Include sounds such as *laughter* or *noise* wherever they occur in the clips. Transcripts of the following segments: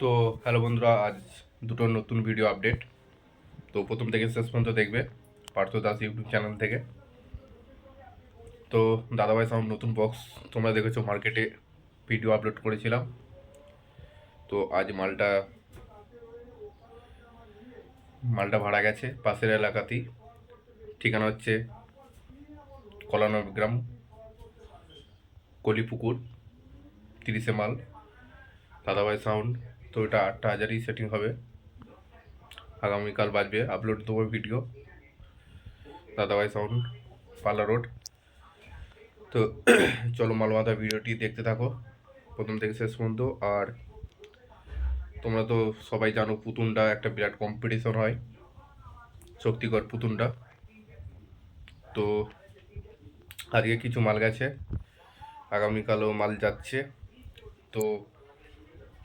তো হ্যালো বন্ধুরা, আজ দুটো নতুন ভিডিও আপডেট তো প্রথম থেকে শেষ পর্যন্ত দেখবে পার্থ দাস ইউটিউব চ্যানেল থেকে। তো দাদাভাই সাউন্ড নতুন বক্স তোমরা দেখেছ মার্কেটে ভিডিও আপলোড করেছিলাম। তো আজ মালটা মালটা ভাড়া গেছে পাশের এলাকাতেই। ঠিকানা হচ্ছে কলানগ্রাম, কলিপুকুর, তিরিশে মাল। দাদাভাই সাউন্ড তো এটা আটটা হাজারই সেটিং হবে। আগামীকাল বাজবে আপলোড দেবো ভিডিও দাদাভাই সাউন্ড পার্লার রোড তো *clears throat* চলো মালমাদা ভিডিওটি দেখতে থাকো। প্রথম থেকে শেষ পর্যন্ত। আর তোমরা তো সবাই জানো পুতুনটা একটা বিরাট কম্পিটিশন হয়। শক্তিগড় পুতুনটা। তো আজকে কিছু মাল গেছে। আগামীকালও মাল যাচ্ছে। তো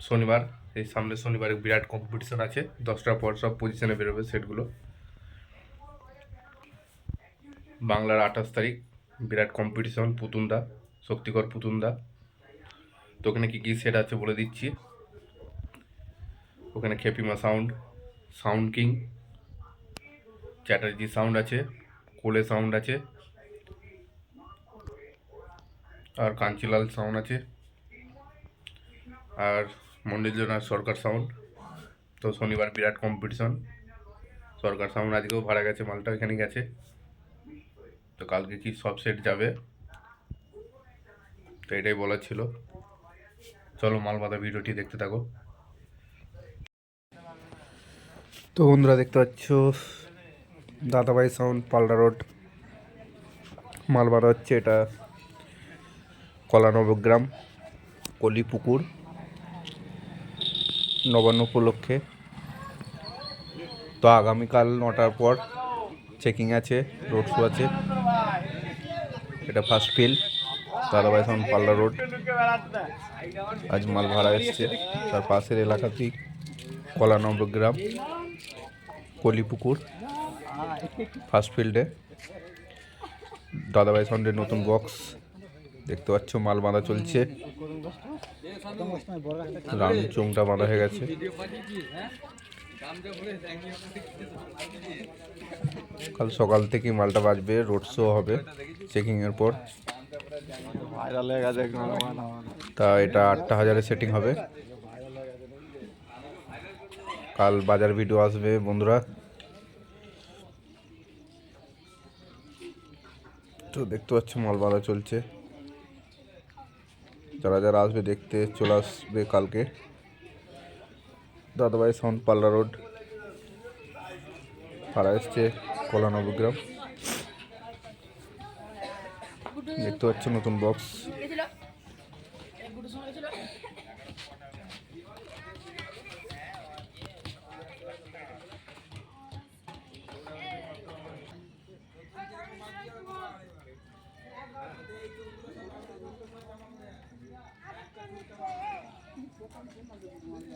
শনিবার এই সামনে শনিবারে বিরাট কম্পিটিশন আছে। দশটার পর সব পজিশনে বেরোবে সেটগুলো। বাংলার আঠাশ তারিখ, বিরাট কম্পিটিশন পুতুনদা, শক্তিকর পুতুনদা। তো ওখানে কী কী সেট আছে বলে দিচ্ছি। ওখানে Khepima sound sound king Chatterjee sound আছে, কোলে সাউন্ড আছে, আর কাঞ্চিলাল সাউন্ড আছে। আর মন্ডিলজনার সরকার সাউন্ড তো শনিবার বিরাট কম্পিটিশন সরকার সাউন্ড আজকেও ভাড়া গেছে মালটা এখানে গেছে। তো কালকে কি সব সেট যাবে? তো এটাই বলার ছিল। চলো মাল বাঁধা ভিডিওটি দেখতে থাকো। তো বন্ধুরা দেখতে পাচ্ছ, দাদাভাই সাউন্ড পাল্টা রোড মাল বাঁধা হচ্ছে এটা কলা নবগ্রাম কলিপুকুর। নবান্ন উপলক্ষে। তো আগামীকাল নটার পর চেকিং আছে রোড শো আছে। এটা ফার্স্ট ফিল দাদাভাই সাউন্ড পাল্লা রোড আজ মাল ভাড়া এসছে, তার পাশের এলাকাতেই কলা নবগ্রাম কলিপুকুর ফার্স্ট ফিল্ডে দাদাভাই সাউন্ডের নতুন বক্স দেখতে পাচ্ছ, মাল বাঁধা চলছে। রাম চোংটা বাঁধা হয়ে গেছে। কাল সকাল থেকে মালটা বাজবে রোড শো হবে চেকিং এর পর। তা এটা আটটা হাজারে সেটিং হবে। কাল বাজার ভিডিও আসবে, বন্ধুরা। তো দেখতে পাচ্ছ, মাল বাঁধা চলছে। যারা যারা আসবে দেখতে চলে আসবে কালকে। দাদাভাই সাউন্ড পাল্লা রোড। পাড়া এসছে কলা নবগ্রাম দেখতে পাচ্ছ নতুন বক্স 我放心嘛，就平安的。